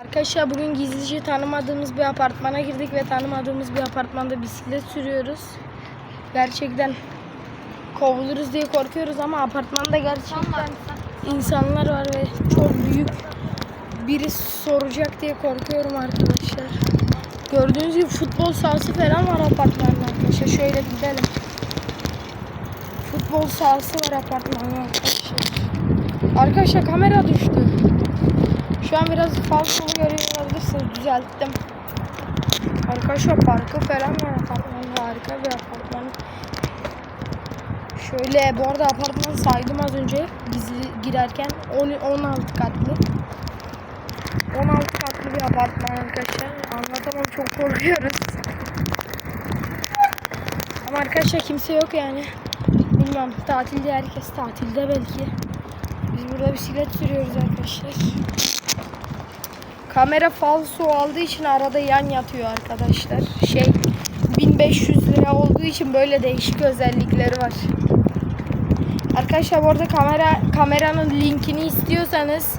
Arkadaşlar bugün gizlice tanımadığımız bir apartmana girdik ve tanımadığımız bir apartmanda bisiklet sürüyoruz. Gerçekten kovuluruz diye korkuyoruz ama apartmanda gerçekten insanlar var ve çok büyük biri soracak diye korkuyorum arkadaşlar. Gördüğünüz gibi futbol sahası falan var apartmanda arkadaşlar. Şöyle gidelim. Futbol sahası var apartmanda arkadaşlar. Arkadaşlar kamera düştü. Şu an biraz falsolu görüyor olabilirsiniz. Düzelttim. Arkadaşlar parkı falan var apartman. Harika bir apartman. Şöyle bu arada apartmanı saydım az önce gizli girerken 10, 16 katlı. 16 katlı bir apartman arkadaşlar. Anlatamam çok korkuyoruz. Ama arkadaşlar kimse yok yani. Bilmiyorum tatilde herkes tatilde belki. Biz burada bisiklet sürüyoruz arkadaşlar. Kamera falso aldığı için arada yan yatıyor arkadaşlar. Şey 1500 lira olduğu için böyle değişik özellikleri var. Arkadaşlar bu arada kamera kameranın linkini istiyorsanız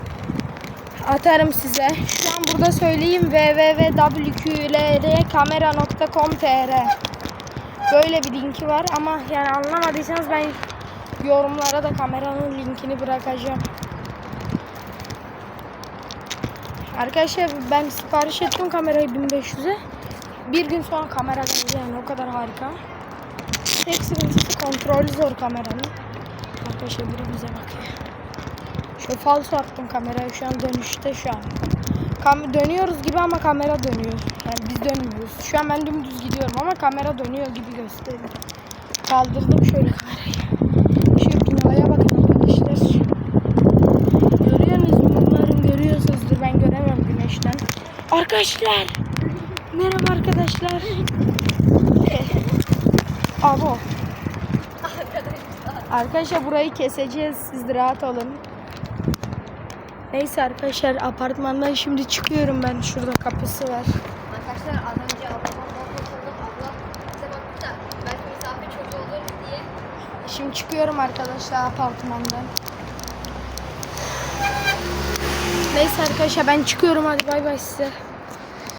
atarım size. Şu an burada söyleyeyim www.kamera.com.tr Böyle bir linki var ama yani anlamadıysanız ben yorumlara da kameranın linkini bırakacağım. Arkadaşlar ben sipariş ettim kamerayı 1500'e. Bir gün sonra kamera geldi yani o kadar harika. Tek sıkıntısı kontrolü zor kameranın. Arkadaşlar biri bize bakıyor. Şu falso attım kameraya şu an dönüşte şu an. Kam dönüyoruz gibi ama kamera dönüyor. Yani biz dönmüyoruz. Şu an ben dümdüz gidiyorum ama kamera dönüyor gibi gösteriyor. Kaldırdım şöyle kamerayı. Arkadaşlar. Merhaba arkadaşlar. Abo. Arkadaşlar burayı keseceğiz. Siz de rahat olun. Neyse arkadaşlar apartmandan şimdi çıkıyorum ben. Şurada kapısı var. Arkadaşlar az önce ablamdan balkona sordum. Abla bize baktı da belki misafir çocuğu olur diye. Şimdi çıkıyorum arkadaşlar apartmandan. Neyse arkadaşlar ben çıkıyorum hadi bay bay size.